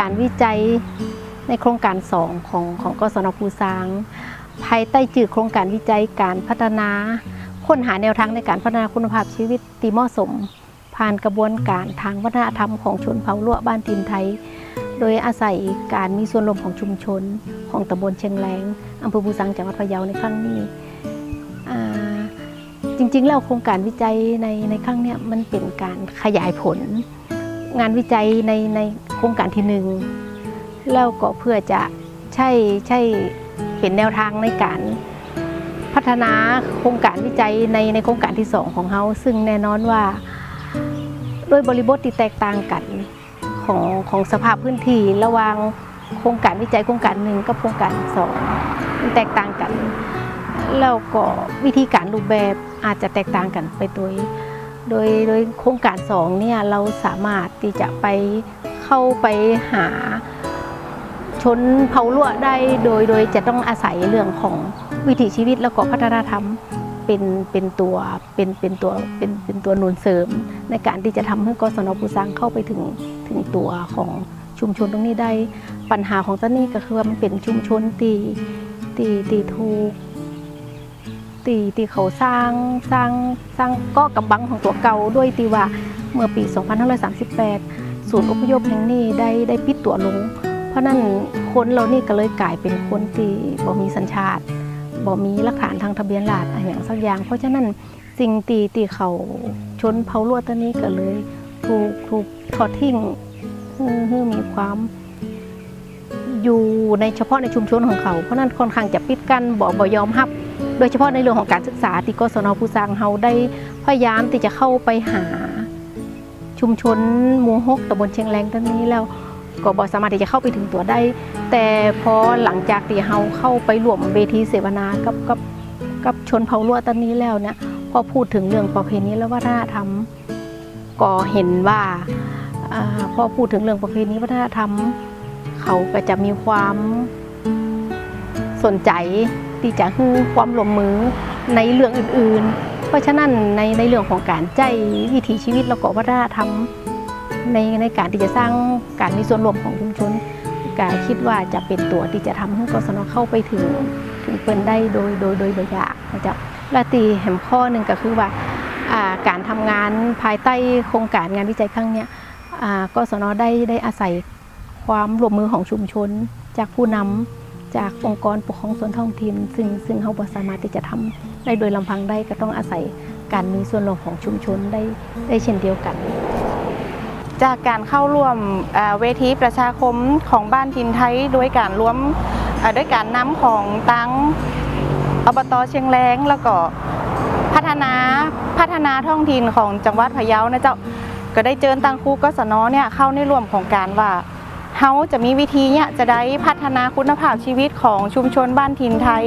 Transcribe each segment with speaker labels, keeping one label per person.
Speaker 1: การวิจัยในโครงการสองของของกศนภูซาง ภายใต้จื่อโครงการวิจัยการพัฒนา ค้นหาแนวทางในการพัฒนาคุณภาพชีวิตที่เหมาะสม ผ่านกระบวนการทางวัฒนธรรมของชนเผ่าลั่วบ้านตินไทย โดยอาศัยการมีส่วนร่วมของชุมชน ของตำบลเชียงแรงอำเภอภูสังจังหวัดพะเยาในครั้งนี้จริงๆแล้วโครงการวิจัยในในครั้งนี้มันเป็นการขยายผล งานวิจัยในใน โครงการที่หนึ่งแล้วก็เพื่อจะใช่ใช่เป็นแนวทางในการพัฒนาโครงการวิจัยในในโครงการที่สองของเขาซึ่งแน่นอนว่าด้วยบริบทที่แตกต่างกันของของสภาพพื้นที่ระหว่างโครงการวิจัยโครงการหนึ่งกับโครงการสองมันแตกต่างกัน แล้วก็วิธีการรูปแบบอาจจะแตกต่างกันไปโดยโดยโดยโครงการสองเนี่ยเราสามารถที่จะไป เข้าไปหาชนเผ่าลั่วได้โดยโดยจะต้องอาศัยเรื่องของวิถีชีวิตแล้วก็พัฒนธรรมเป็นเป็นตัวเป็นเป็นตัวเป็นเป็นตัวหนุนเสริม ในการที่จะทำให้กศนปูซังเข้าไปถึงถึงตัวของชุมชนตรงนี้ได้ปัญหาของตอนนี้ก็คือว่ามันเป็นชุมชนตีตีตีถูกตีตีเขาสร้างสร้างสร้างก็กำบังของตัวเก่าด้วยตีว่าเมื่อปี 2538 ศูนย์อพยพแห่งนี้ได้ได้ปิดตัวลง เพราะนั้นคนเรานี่ก็เลยกลายเป็นคนที่บ่มีสัญชาติบ่มีหลักฐานทางทะเบียนราษฎร์อะไรอย่างสักอย่าง เพราะฉะนั้นสิ่งตีตีเขาชนเผ่าลวดตัวนี้ก็เลยถูกถูกทอดทิ้งให้ให้มีความอยู่ในเฉพาะในชุมชนของเขา เพราะนั้นค่อนข้างจะปิดกั้นบ่บ่ยอมรับ โดยเฉพาะในเรื่องของการศึกษาที่กศนภูซางเฮาได้พยายามที่จะเข้าไปหา ชุมชนหมู่ฮกตำบลเชียงแรงตอนนี้แล้วก็บ่สามารถที่จะเข้าไปถึงตัวได้ แต่พอหลังจากที่เฮาเข้าไปร่วมเวทีเสวนากับกับกับชนเผ่าลั่วตอนนี้แล้วเนี่ยพอพูดถึงเรื่องประเพณีและวัฒนธรรม ก็เห็นว่าอพอพูดถึงเรื่องประเพณีวัฒนธรรม เขาก็จะมีความสนใจที่จะให้ความร่วมมือในเรื่องอื่นๆ เพราะฉะนั้นในในเรื่องของการใจวิถีชีวิตแล้วก็วัฒนธรรมในในการที่จะสร้างการมีส่วนร่วมของชุมชนกาคิดว่าจะเป็นตัวที่จะทำให้กศนเข้าไปถึงถึงเปิ้นได้โดยโดยโดยบยากนะจ๊ะและตีแหมข้อหนึ่งก็คือว่าการทำงานภายใต้โครงการงานวิจัยครั้งนี้กศนได้ได้อาศัยความร่วมมือของชุมชนจากผู้นำ จากองค์กรปกครองส่วนท้องถิ่นซึ่งซึ่งเขาบ่สามารถที่จะทำได้โดยลำพังได้ก็ต้องอาศัยการมีส่วนร่วมของชุมชนได้ได้เช่นเดียวกัน
Speaker 2: จากการเข้าร่วมเวทีประชาคมของบ้านทินไทยด้วยการร่วมด้วยการนำของตังอบตเชียงแรงแล้วก็พัฒนาพัฒนาท้องถิ่นของจังหวัดพะเยานะเจ้าก็ได้เจิญตังคูกศนเนี่ยเข้าในร่วมของการว่า เฮาจะมีวิธีเนี่ยจะได้พัฒนาคุณภาพชีวิตของชุมชนบ้านทินไทย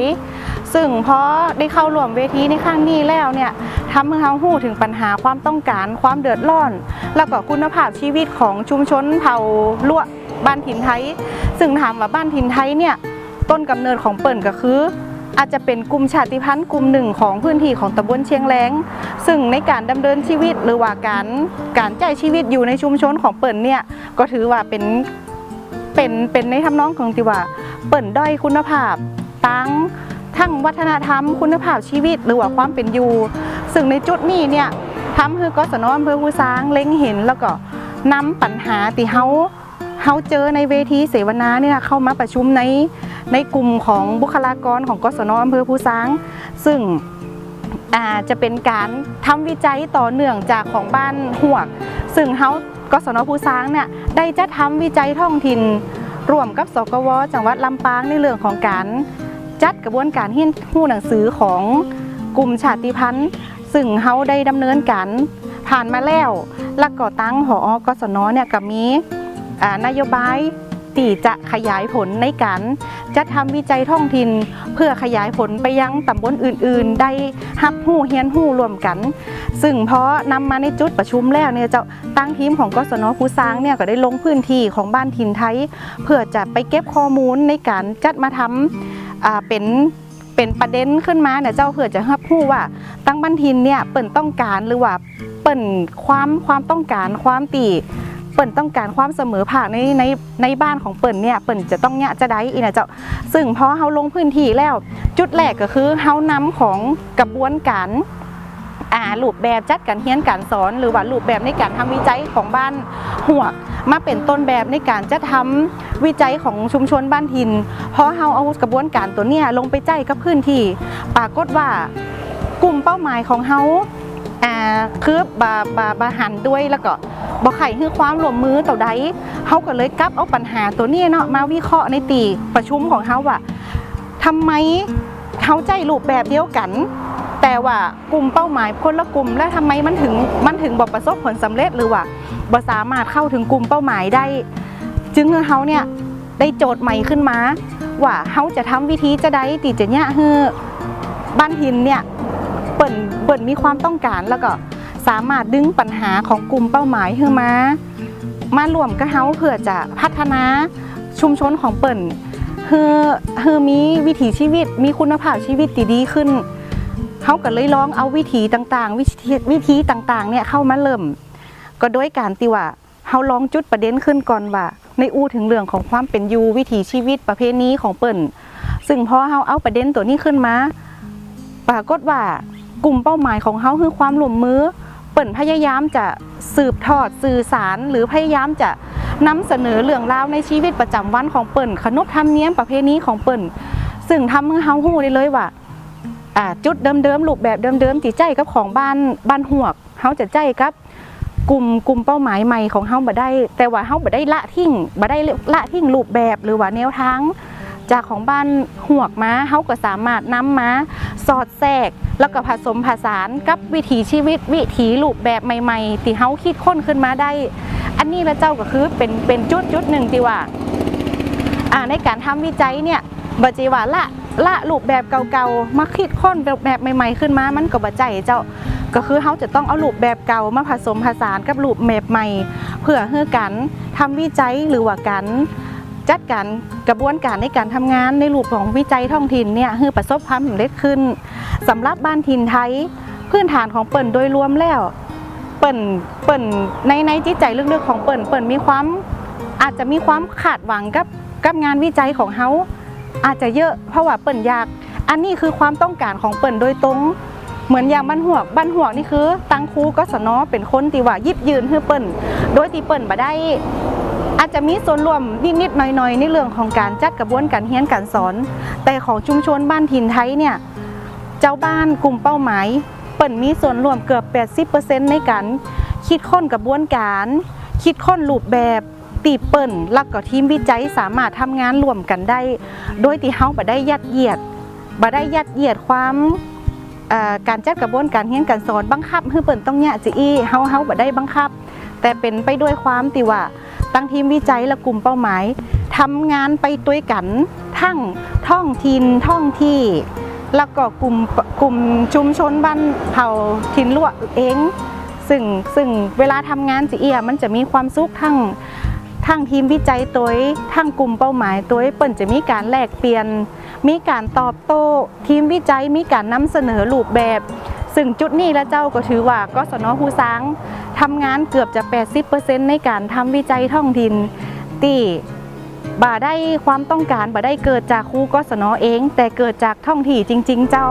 Speaker 2: ซึ่งพอได้เข้าร่วมเวทีในครั้งนี้แล้วเนี่ยทำให้เฮาหู้ถึงปัญหาความต้องการความเดือดร้อน แล้วก็คุณภาพชีวิตของชุมชนเผ่าลั่วบ้านถิ่นไทย ซึ่งถามว่าบ้านถิ่นไทยเนี่ยต้นกำเนิดของเปิ่นก็คือ อาจจะเป็นกลุ่มชาติพันธุ์กลุ่มหนึ่งของพื้นที่ของตำบลเชียงแรงซึ่งในการดำเนินชีวิตหรือว่าการการใจชีวิตอยู่ในชุมชนของเปิ่นเนี่ยก็ถือว่าเป็น เป็นเป็นในทำนองของที่ว่า เปิ่นด้อยคุณภาพตั้งทั้งวัฒนธรรมคุณภาพชีวิตหรือว่าความเป็นอยู่ ซึ่งในจุดนี้เนี่ยทำให้กศนอำเภอหูซางเล็งเห็นแล้วก็นำปัญหาที่เฮาเฮาเจอในเวทีเสวนาเนี่ยเข้ามาประชุมในในกลุ่มของบุคลากรของกศนอำเภอภูซาง ซึ่ง จะเป็นการทำวิจัยต่อเนื่องจากของบ้านหวก ซึ่งเฮากศนภูซางเนี่ยได้จะทำวิจัยท้องถิ่นร่วมกับสกวจังหวัดลำปางในเรื่องของการจัดกระบวนการเฮียนหู้หนังสือของกลุ่มชาติพันธุ์ ซึ่งเฮาได้ดำเนินการผ่านมาแล้วแล้วก็ตั้งหอกศนเนี่ยก็มีอ่านโยบาย ที่จะขยายผลในการจะทำวิจัยท้องถิ่นเพื่อขยายผลไปยังตำบลอื่น ๆ ได้ฮับหู้เฮียนหู้รวมกัน ซึ่งเพอนำมาในจุดประชุมแล้วเนี่ยเจะตั้งทีมของกศนภูซางเนี่ยก็ได้ลงพื้นที่ของบ้านถิ่นไทย เพื่อจะไปเก็บข้อมูลในการจัดมาทำอ่าเป็นเป็นประเด็นขึ้นมาเนี่ยเจ้าเพื่อจะรับรู้ว่าตั้งบ้านทินเนี่ยเปิ่นต้องการหรือว่าเปิ่นความความต้องการความตี เปิ่นต้องการความเสมอภาคในในในบ้านของเปิ่นเนี่ยเปิ่นจะต้องเนี่ยจะได้อีนะเจ้าซึ่งพอเฮาลงพื้นที่แล้ว จุดแรกก็คือเฮานำของกระบวนการอ่ารูปแบบจัดการเรียนการสอน หรือว่ารูปแบบในการทำวิจัยของบ้านหัวมาเป็นต้นแบบในการจะทำวิจัยของชุมชนบ้านทินเพอเฮาเอากระบวนการตัวเนี้ยลงไปใจกับพื้นที่ปรากฏว่ากลุ่มเป้าหมายของเฮา อ่าคือบาบาบาหันด้วยแล้วก็บ่ไข่คือความรวมมือต่อใดเฮาก็เลยกลับเอาปัญหาตัวนี้เนาะมาวิเคราะห์ในตีประชุมของเฮาว่าทำไมเขาใจรูปแบบเดียวกัน แต่ว่ากลุ่มเป้าหมายคนละกลุ่ม และทำไมมันถึงมันถึงบอกประสบผลสำเร็จหรือว่าบ่สามารถเข้าถึงกลุ่มเป้าหมายได้ จึงเขาเนี่ยได้โจทย์ใหม่ขึ้นมาว่าเขาจะทำวิธีจะได้ติจะเนี่ยเฮือบ้านหินเนี่ย ปิ่นเปิ่นมีความต้องการแล้วก็สามารถดึงปัญหาของกลุ่มเป้าหมายขึ้นมา มารวมกับเขาเพื่อจะพัฒนาชุมชนของเปิ่นเฮือเฮือมีวิถีชีวิตมีคุณภาพชีวิตที่ดีขึ้นเขาก็เลยลองเอาวิถีต่างๆ วิธีวิธีต่างๆเนี่ยเข้ามาเริ่ม ก็ด้วยการที่ว่าเขาลองจุดประเด็นขึ้นก่อนว่า ในอู้ถึงเรื่องของความเป็นอยู่วิถีชีวิตประเพณีของเปิ่น ซึ่งพอเขาเอาประเด็นตัวนี้ขึ้นมา ปรากฏว่า กลุ่มเป้าหมายของเขาคือความร่วมมือ เปิ่นพยายามจะสืบทอดสื่อสาร หรือพยายามจะนำเสนอเรื่องราวในชีวิตประจำวันของเปิ่นขนบธรรมเนียมประเพณีของเปิ่นซึ่งทำให้เฮาฮู้ได้เลยว่าจุดเดิมๆรูปแบบเดิมๆที่ใจกับของบ้านบ้านหวกเฮาจะใจกับกลุ่มกลุ่มเป้าหมายใหม่ของเฮาบ่ได้ แต่ว่าเฮาบ่ได้ละทิ้งบ่ได้ละทิ้งรูปแบบหรือว่าแนวทาง จากของบ้านหวกมาเฮาก็สามารถนำมาสอดแทรก แล้วก็ผสมผสานกับวิถีชีวิตวิถีรูปแบบใหม่ๆที่เฮาคิดค้นขึ้นมาได้ อันนี้ละเจ้าก็คือเป็นเป็นจุดจุดหนึ่งที่ว่าอ่าในการทำวิจัยเนี่ยบจีว่าละละรูปแบบเก่าๆมาคิดค้นรูปแบบใหม่ ๆ ขึ้นมามันก็บ่ใจเจ้าก็คือเขาจะต้องเอารูปแบบเก่ามาผสมผสานกับรูปแบบใหม่ เพื่อให้การทำวิจัยหรือว่าการจัดการกระบวนการในการทำงานในรูปของวิจัยท้องถิ่นเนี่ยให้ประสบความสำเร็จขึ้น สำหรับบ้านถิ่นไทยพื้นฐานของเปิ่นโดยรวมแล้ว เปิ่นเปิ่นในในจิตใจลึกๆของเปิ่นเปิ่นมีความอาจจะมีความขาดหวังกับกับงานวิจัยของเขาอาจจะเยอะเพราะว่าเปิ่นอยาก อันนี้คือความต้องการของเปิ่นโดยตรงเหมือนอย่างบ้านหวกบ้านหวกนี่คือตังคูก็สนอเป็นคนที่ว่ายิบยืนให้เปิ่นโดยที่เปิ่นบ่ได้ อาจจะมีส่วนร่วมนิดๆหน่อยๆ ในเรื่องของการจัดกระบวนการเรียนการสอน แต่ของชุมชนบ้านถิ่นไทยเนี่ย เจ้าบ้านกลุ่มเป้าหมายเปิ่นมีส่วนร่วมเกือบ 80%ในการคิดค้นกระบวนการ คิดค้นรูปแบบตีเปิ่นล้วก็ทีมวิจัยสามารถทำงานร่วมกันได้ โดยที่เฮาบ่ได้ยัดเยียดบ่ได้ยัดเยียดความการจัดกระบวนการเรียนการสอนบังคับให้เปิ่นต้องเนี่ยจิอี้เฮาเฮาบ่ได้บังคับ แต่เป็นไปด้วยความที่ว่าตั้งทีมวิจัยและกลุ่มเป้าหมายทำงานไปด้วยกัน ทั้งท้องถิ่นท้องที่ แล้วก็กลุ่มกลุ่มชุมชนบ้านเผ่าถิ่นลวกเองซึ่งซึ่งเวลาทำงานจีเอียมันจะมีความสุขทั้งทั้งทีมวิจัยตัวทั้งกลุ่มเป้าหมายตัวเปิ่นจะมีการแลกเปลี่ยน มีการตอบโต้ ทีมวิจัยมีการนำเสนอรูปแบบ ซึ่งจุดนี้และเจ้าก็ถือว่ากสนฮูซางทำงานเกือบจะ 80%ในการทำวิจัยท้องถิ่นที่ บ่าได้ความต้องการบ่าได้เกิดจากครูกศนอเอง แต่เกิดจากท่องที่จริง ๆ เจ้า